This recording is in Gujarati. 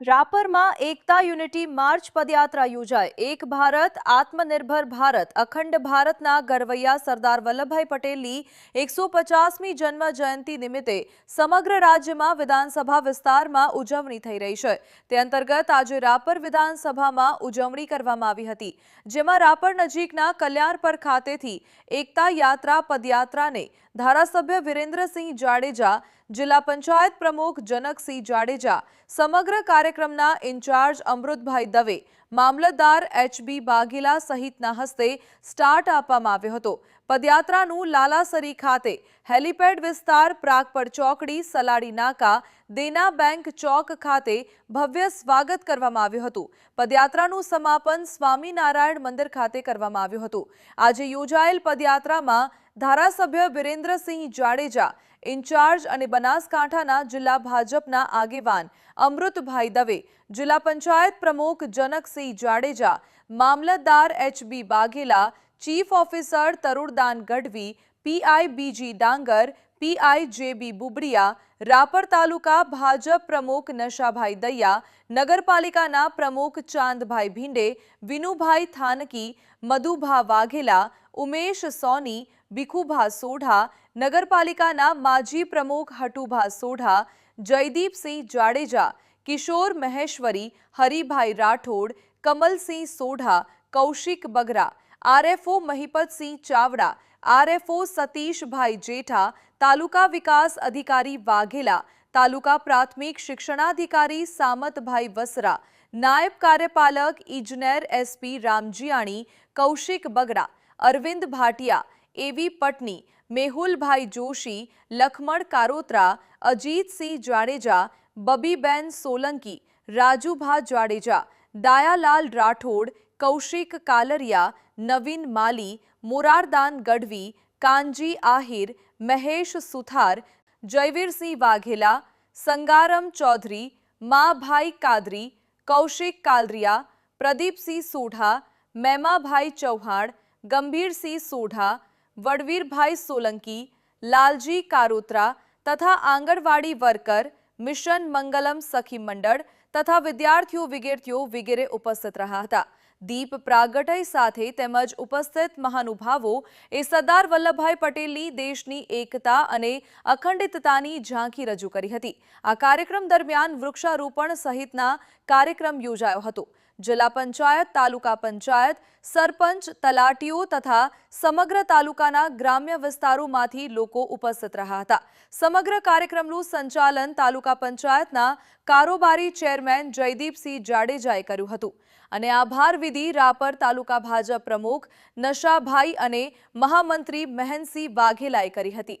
રાપરમાં એકતા યુનિટી માર્ચ પદયાત્રા યોજાય. એક ભારત, આત્મનિર્ભર ભારત. અખંડ ભારતના ગરવૈયા સરદાર વલ્લભભાઈ પટેલની એકસો પચાસમી જન્મ જયંતિ નિમિત્તે સમગ્ર રાજ્યમાં વિધાનસભા વિસ્તારમાં ઉજવણી થઈ રહી છે. તે અંતર્ગત આજે રાપર વિધાનસભામાં ઉજવણી કરવામાં આવી હતી, જેમાં રાપર નજીકના કલ્યાણપર ખાતેથી એકતા યાત્રા પદયાત્રાને ધારાસભ્ય વિરેન્દ્રસિંહ જાડેજા, જિલ્લા પંચાયત પ્રમુખ જનકસિંહ જાડેજા, સમગ્ર કાર્યક્રમના ઇન્ચાર્જ અમૃતભાઈ દવે મામલતદાર એચબી બાઘેલા સહિતના હસ્તે સ્ટાર્ટ આપવામાં આવ્યો હતો. પદયાત્રાનું લાલાસરી ખાતે હેલીપેડ વિસ્તાર પ્રાગપર ચોકડી, સલાડી નાકા, દેના બેંક ચોક ખાતે ભવ્ય સ્વાગત કરવામાં આવ્યું હતું. પદયાત્રાનું સમાપન સ્વામિનારાયણ મંદિર ખાતે કરવામાં આવ્યું હતું. આજે યોજાયેલ પદયાત્રામાં ધારાસભ્ય વિરેન્દ્રસિંહ જાડેજા ઇન્ચાર્જ અને બનાસકાંઠાના જિલ્લા ભાજપના આગેવાન અમૃતભાઈ દવે જિલ્લા પંચાયત પ્રમુખ જનકસિંહ જાડેજા મામલતદાર HB Baghela chief officer Tarundan Gadhvi PI BG Dangar PI JB Bubadiya Rapar taluka Bhajap પ્રમુખ નશાભાઈ દૈયા નગરપાલિકાના પ્રમુખ ચાંદભાઈ ભીંડે વિનુભાઈ થાનકી મધુભા વાઘેલા ઉમેશ સોની ભીખુભા સોઢા નગરપાલિકાના માજી પ્રમુખ હટુભા સોઢા જયદીપસિંહ જાડેજા કિશોર મહેશ્વરી હરિભાઈ રાઠોડ કમલસિંહ સોઢા કૌશિક બગરા આરએફઓ મહિપતસિંહ ચાવડા આરએફઓ સતીશભાઈ જેઠા તાલુકા વિકાસ અધિકારી વાઘેલા તાલુકા પ્રાથમિક શિક્ષણાધિકારી સામતભાઈ વસરા નાયબ કાર્યપાલક ઇજનેર એસપી રામજીયાણી કૌશિક બગડા અરવિંદ ભાટિયા એવી પટની મેહુલભાઈ જોશી લખમણ કારોત્રા અજીતસિંહ જાડેજા બબીબેન સોલંકી રાજુભા જાડેજા દાયાલાલ રાઠોડ કૌશિક કાલરિયા નવીન માલી મોરારદાન ગઢવી કાનજી આહિર મહેશ સુથાર જયવીરસિંહ વાઘેલા સંગારમ ચૌધરી માભાઈ કાદરી કૌશિક કાલરિયા પ્રદીપસિંહ સોઢા મેમાભાઈ ચૌહાણ ગંભીરસિંહ સોઢા વડવીરભાઈ સોલંકી, લાલજી કારોત્રા તથા આંગણવાડી વર્કર મિશન મંગલમ સખી મંડળ તથા વિદ્યાર્થીઓ વિગેર્થીઓ વગેરે ઉપસ્થિત રહ્યા હતા. દીપ પ્રાગટય સાથે તેમજ ઉપસ્થિત મહાનુભાવો એ સરદાર વલ્લભભાઈ પટેલની દેશની એકતા અને અખંડિતતાની ઝાંખી રજૂ કરી હતી. આ કાર્યક્રમ દરમિયાન વૃક્ષારોપણ સહિતના કાર્યક્રમ યોજાયો હતો. જિલ્લા પંચાયત, તાલુકા પંચાયત, સરપંચ, તલાટીઓ તથા સમગ્ર તાલુકાના ગ્રામ્ય વિસ્તારોમાંથી લોકો ઉપસ્થિત રહ્યા હતા. સમગ્ર કાર્યક્રમનું સંચાલન તાલુકા પંચાયતના કારોબારી ચેરમેન જયદીપસિંહ જાડેજાએ કર્યું હતું. અને આભાર વિધિ રાપર તાલુકા ભાજપ પ્રમુખ નશાભાઈ અને મહામંત્રી મહેનસિંહ વાઘેલાએ કરી હતી.